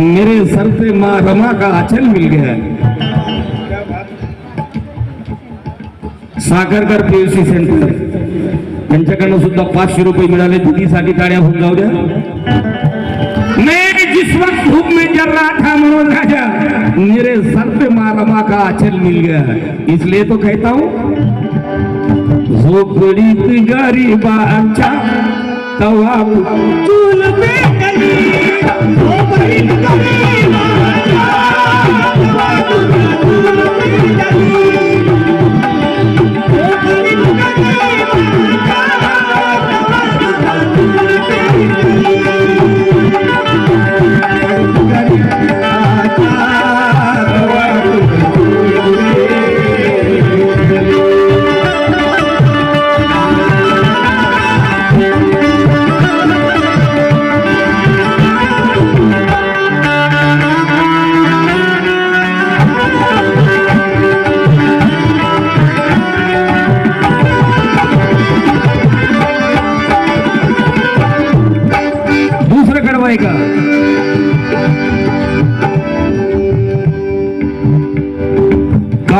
मेरे सर पे माँ रमा का आचल मिल गया साखरकर पीएससी सेंटर त्यांच्याकडनं सुद्धा पाचशे रुपये मिळाले दुधीसाठी टाळ्या होऊन जाऊ द्या मैं जिस वक्त धूप में जल रहा था मनोज राजा, मेरे सर पे माँ रमा का आचल मिल गया है। इसलिए तो कहता हूँ झोपडीत गरीबाच्या तवा चूल पेटली झोपडीत गरीबाच्या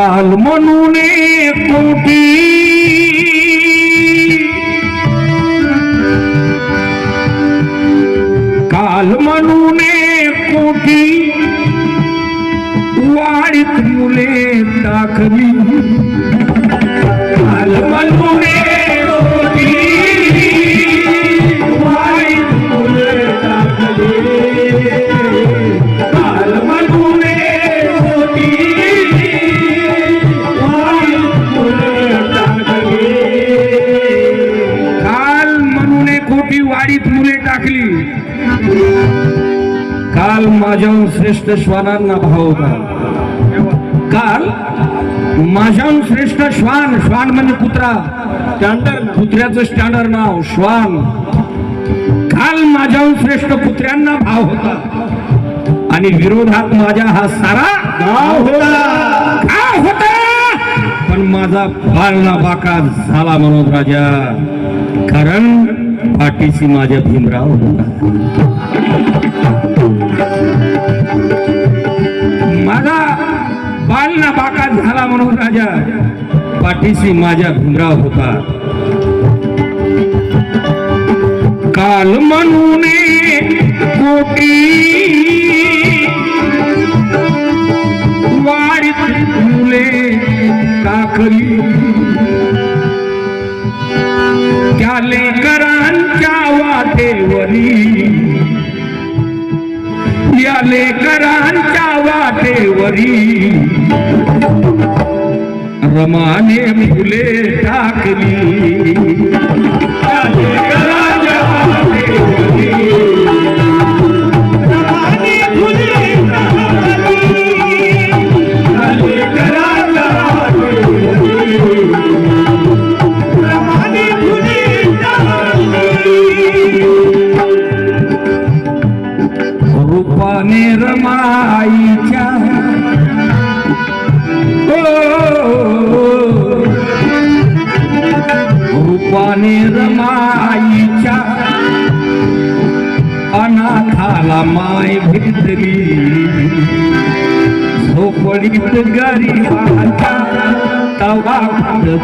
काल म्हणून कोटी काल माझ्याहून श्रेष्ठ श्वानांना भाव होता काल माझ्याहून श्रेष्ठ श्वान श्वान म्हणजे कुत्रा. स्टँडर्ड कुत्र्याचं स्टँडर्ड नाव श्वान. काल माझ्याहून श्रेष्ठ कुत्र्यांना भाव होता. आणि विरोधात माझ्या हा सारा गाव होता. काय होता? पण माझा बाळना बाका झाला मनोज राजा. कारण पाठीशी माझ्या भीमराव होता. माझा बालना बाका झाला म्हणून राजा. पाठीशी माझ्या भीमराव होता. काल म्हणून कोटी वाढीत मुले टाकली. त्या लेकर वाटेवरी. या लेकरांच्या वाटेवरी. रमाने फुले टाकली.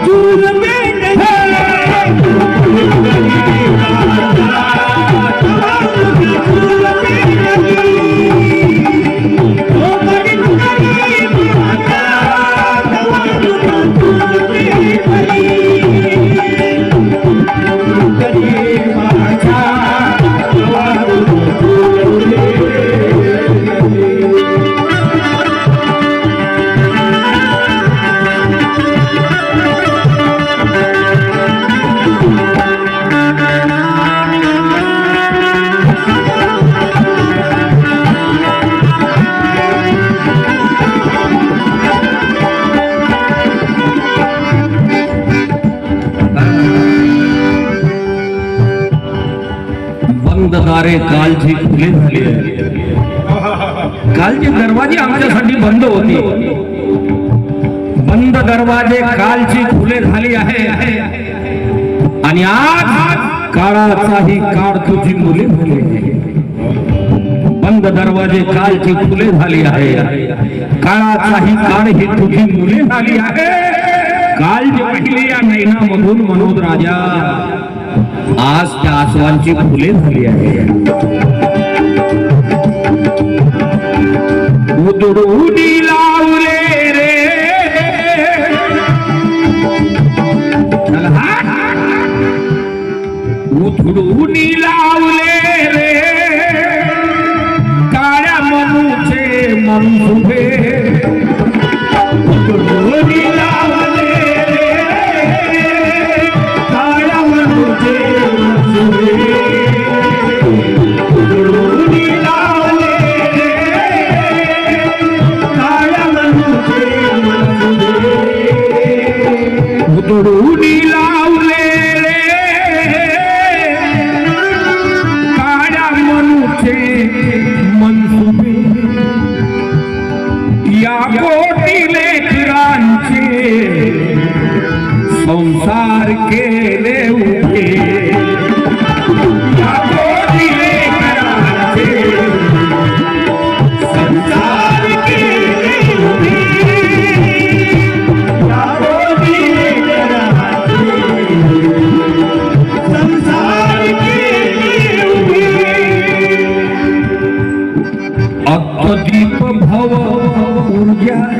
चूल प्रकारे दारे कालची खुले झाली कालचे दरवाजे आमच्यासाठी बंद होते. बंद दरवाजे कालची खुले झाली आहे. आणि आज काळाचाही काळ तुझी मुले झाली बंद दरवाजे कालची खुले झाली आहे. काळाचाही काळ ही तुझी मुले झाली आहे. काल जे पाहिले या नैनामधून मनोज राजा. आज त्या आसवांची फुले झाली आहे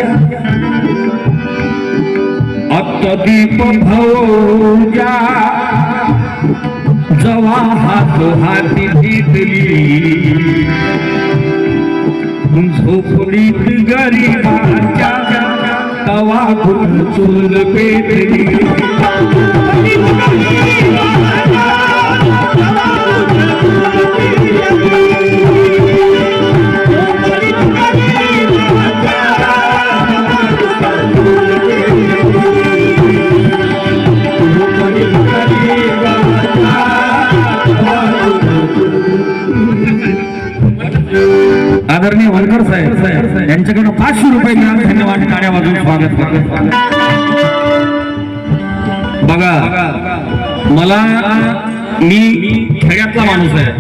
ऊर्जा अत्तदीप जवा हात हाती घेतली झोपडीत गरीबाच्या तवा चूल पेटली Thank you. वनकर साहेब यांच्याकडनं पाचशे रुपये ग्राम धन्यवाद. टाळ्या वाजून स्वागत. बघा मला मी खेड्यातला माणूस आहे.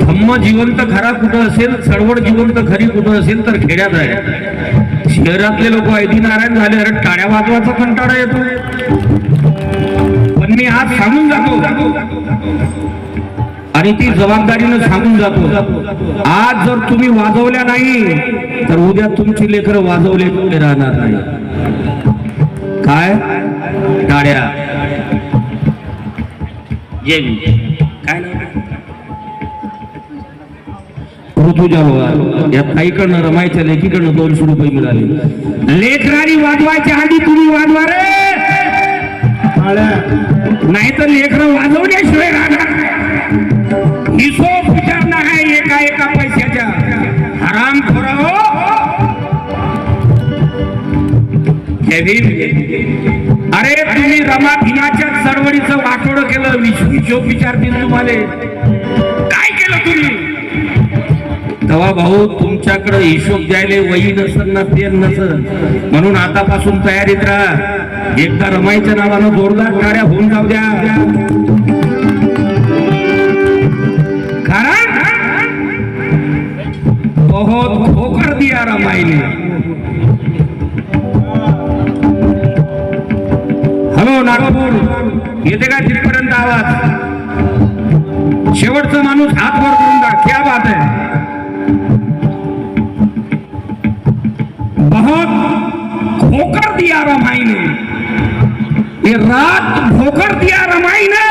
धम्म जिवंत खरा कुठं असेल चळवळ जिवंत खरी कुठं असेल तर खेड्यात आहे. शहरातले लोक ऐदी नारायण झाले अरे टाळ्या वाजवाचा कंटाळा येतो. पण मी आज सांगून जातो आणि ती जबाबदारीनं सांगून जातो. आज जर तुम्ही वाजवल्या नाही तर उद्या तुमची लेकरं वाजवले राहणार नाही. काय? टाळ्या. काय? ऋतुजा या ताईकडनं रमायच्या लेखीकडनं दोनशे रुपये मिळाले. लेकरारी वाजवायच्या आधी तुम्ही वाजवा रे. नाही तर लेकरं वाजवण्याशिवाय राहणार. हिशोब विचारणा आहे एका एका पैशाच्या. हराम हो. जय अरे तुम्ही रमा भीमाच्या चळवळीचं वाटोड केलं विश- हिशोब विचारतील तुम्हाला. काय केलं तुम्ही? तेव्हा भाऊ तुमच्याकडे हिशोब द्यायला वही नसल ना तेल नसल म्हणून आतापासून तयारीत राहा. एकदा रमाईच्या नावानं जोरदार गाड्या होऊन जाऊ द्या. बहुत खोकर दिया रमाई ने हॅलो नागपूर. येते का तिथपर्यंत आवाज? शेवटचा माणूस हात वर करून क्या बात है बहुत खोकर दिया रमाई ने ये रात खोकर दिया रमाई ने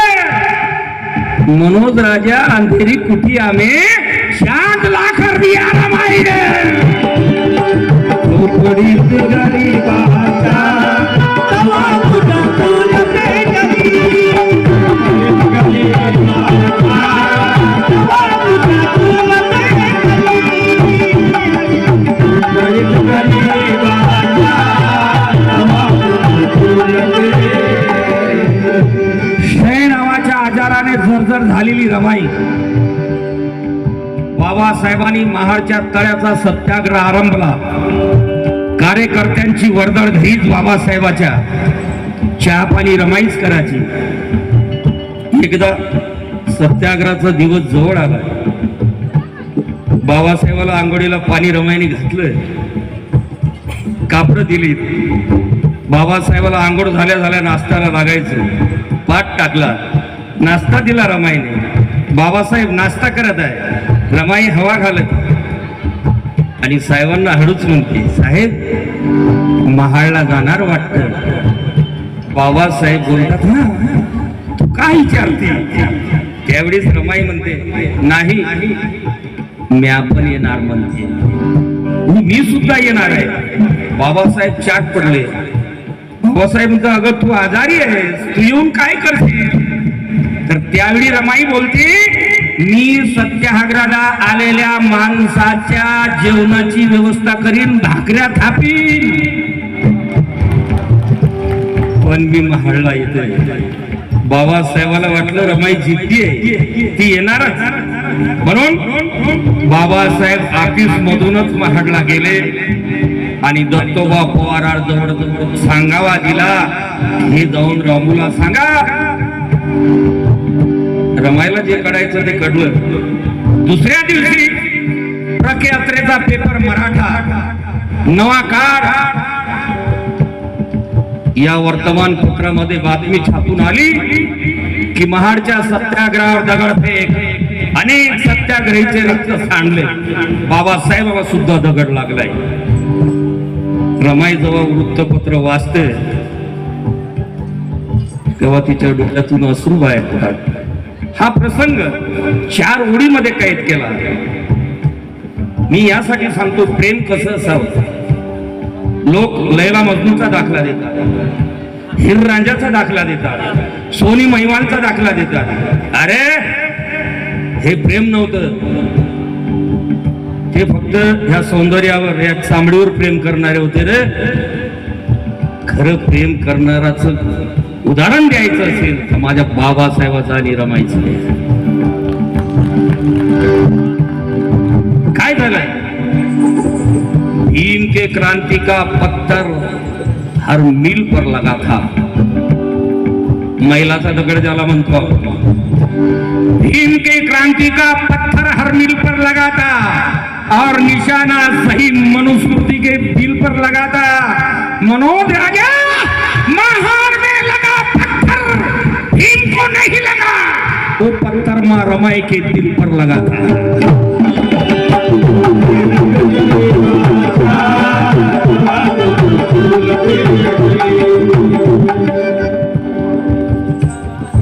मनोज राजा अंधेरी कुटिया में शांत लाकर दिया रमाई ने झोपडीत गरीबाचा तवा बाबासाहेबांनी महाडच्या तळ्याचा सत्याग्रह आरंभला. कार्यकर्त्यांची वर्दळ घरीच बाबासाहेबाच्या. चहा पाणी रमाईच करायची एकदा सत्याग्रहाचा दिवस जवळ आला. बाबासाहेबाला आंघोळीला पाणी रमाईने घातलं कापड दिलीत. बाबासाहेबाला आंघोळ झाल्या झाल्या नाश्त्याला लागायचं. पाठ टाकला. नाश्ता दिला रमाईने. बाबासाहेब नाश्ता करत आहे. रमाई हवा घालत. आणि साहेबांना हळूच म्हणते साहेब महाडला जाणार वाटत. बाबासाहेब बोलतात ना तू काय विचारते? त्यावेळेस रमाई म्हणते नाही मी आपण येणार म्हणते. मी सुद्धा येणार आहे. बाबासाहेब चाट पडले. बाबासाहेब म्हणतो अगं तू आजारी आहेस तू येऊन काय करते तर त्यावेळी रमाई बोलते मी सत्याग्रहाला आलेल्या माणसाच्या जेवणाची व्यवस्था करीन भाकऱ्या थापीन. पण मी महाडला येतोय. बाबासाहेबाला वाटलं रमाई जिद्दी ती येणारच. म्हणून बाबासाहेब ऑफिस मधूनच महाडला गेले आणि दत्तोबा पवारार जवळ सांगावा दिला. हे जाऊन रामूला सांगा. रमायला जे कडायचं ते कडलं दुसऱ्या दिवशी ट्रक यात्रेचा पेपर मराठा. नवा काळ. या वर्तमानपत्रामध्ये बातमी छापून आली की महाडच्या सत्याग्रहावर दगडफेक. अनेक सत्याग्रहीचे रक्त सांडले. बाबासाहेबाला सुद्धा दगड लागलाय. रमाई जेव्हा वृत्तपत्र वाचते. तेव्हा तिच्या डोक्यातून अश्रू बाहेर पडतात. हा प्रसंग चार ओळीमध्ये कैद केला. मी यासाठी सांगतो प्रेम कसं असावं? लोक लैला मजनूचा दाखला देतात. हिररांजाचा दाखला देतात. सोनी महिमानचा दाखला देतात. अरे हे प्रेम नव्हतं. ते फक्त ह्या सौंदर्यावर या चांबडीवर प्रेम करणारे होते रे. खरं प्रेम करणाराच उदाहरण द्यायचं असेल तर माझ्या बाबासाहेबाचं आणि रमायचं काय झालंय? भीम के क्रांती का पत्थर हर मिल पर लगा था. महिलाचा दगड ज्याला म्हणतो भीम के क्रांती का पत्थर हर मिल पर लगा था. और निशाना सही मनुस्मृति के दिल पर लगा था. मनोज राजा माँ रमाई के दिल पर लगा था।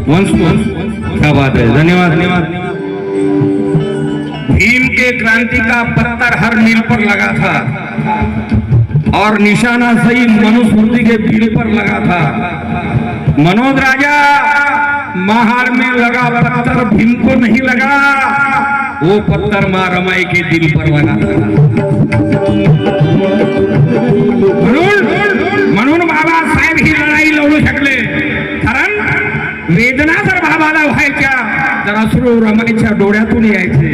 वंश वंश क्या बात है, धन्यवाद। धन्यवाद भीम के क्रांति का पत्थर हर मील पर लगा था और निशाना सही मनुस्मृति के दिल पर लगा था। मनोज राजा! महार में लगा पत्थर भीम को नहीं लगा। वो पत्थर मां रमाई के दिल पर लगा म्हणून म्हणून बाबासाहेब ही लढाई लढू शकले. कारण वेदना जर बाबाला व्हायच्या तर असू रमाईच्या डोळ्यातून यायचे.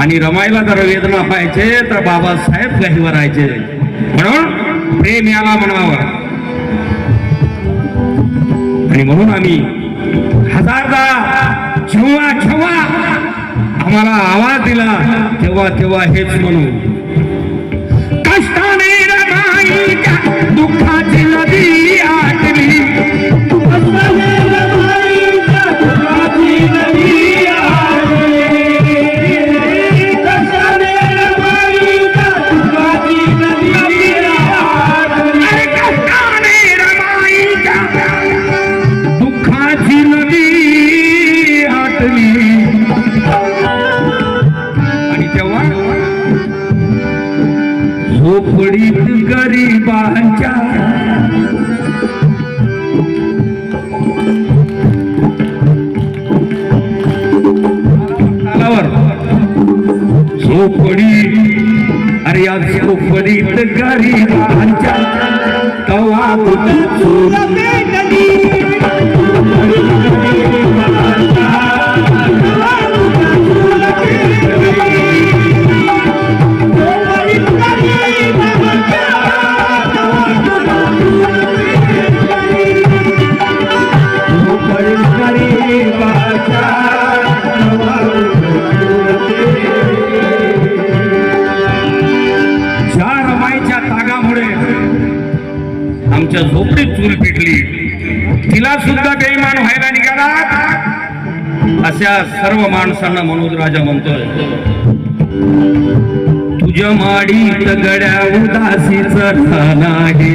आणि रमाईला जर वेदना पाहायचे तर बाबासाहेब काही वरायचे म्हणून प्रेम याला म्हणावं. आणि म्हणून आम्ही शारदा जेव्हा जेव्हा आम्हाला आवाज दिला तेव्हा तेव्हा हेच म्हणू. कष्टाने दुःखाची नदी. खोपडी अरे या खोपडीत गरीबांच्या तवा तुमच्या झोपडीत चूल पिटली. तिला सुद्धा बेईमान व्हायला निघाला. अशा सर्व माणसांना मनोज राजा म्हणतोय तुझ्या माडी गड्या उदासीच नाही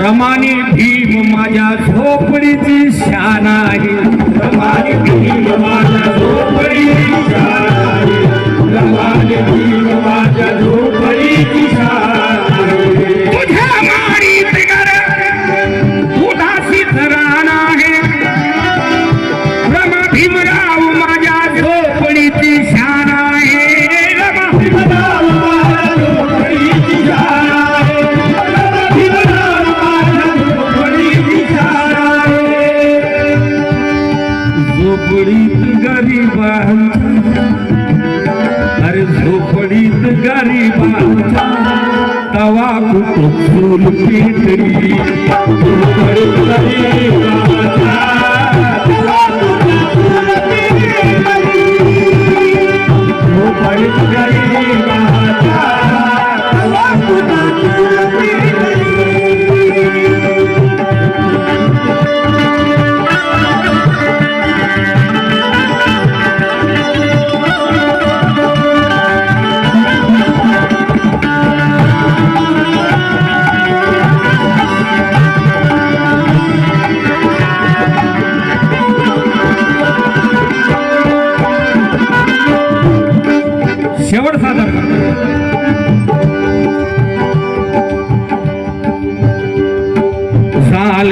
रमाने भीम माझ्या झोपडीची शान आहे. रमाने भीम माझ्या झोपडीची शान आहे. रमाने भीम माझ्या झोपडीची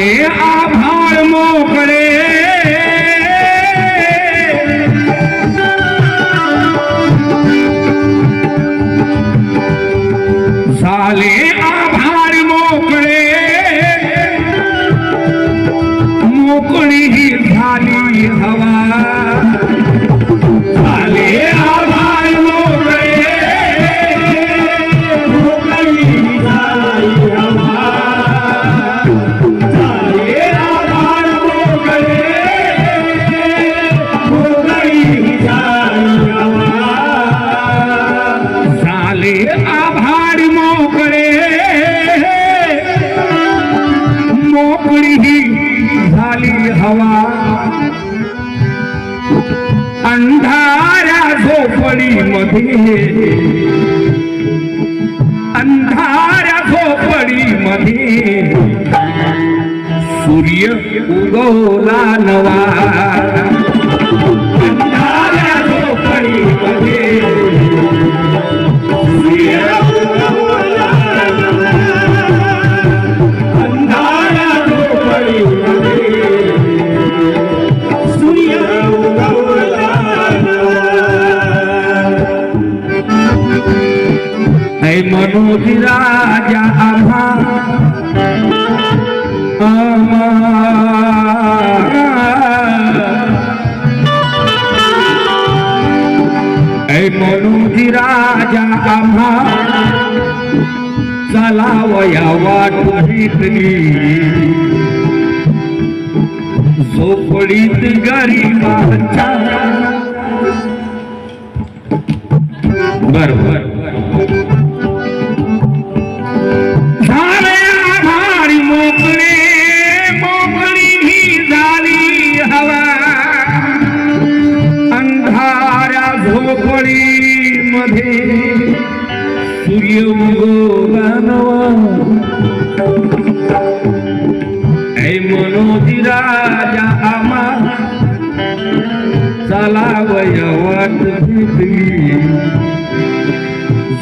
આભાર મોકલે સાલે આભાર મોકલે મોકળી ઝાલી હવા. अंधारा झोपडी मध्ये अंधारा झोपडी मध्ये सूर्य उगवला नवा. चलावया वाट भेटली झोपडीत गरीबाच्या बर बर झाले आभारी मोकळे मोकळी ही झाली हवा अंधाऱ्या झोपडी मध्ये सूर्य उगवला नवा ऐ मनोजी राजा आमा चालावया वाट भेटली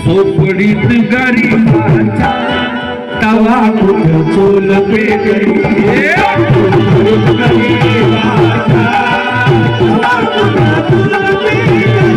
झोपडीत गरीबाच्या तवा कुठं चोल पेटली झोपडीत गरीबाच्या तवा कुठं चूल पेटली.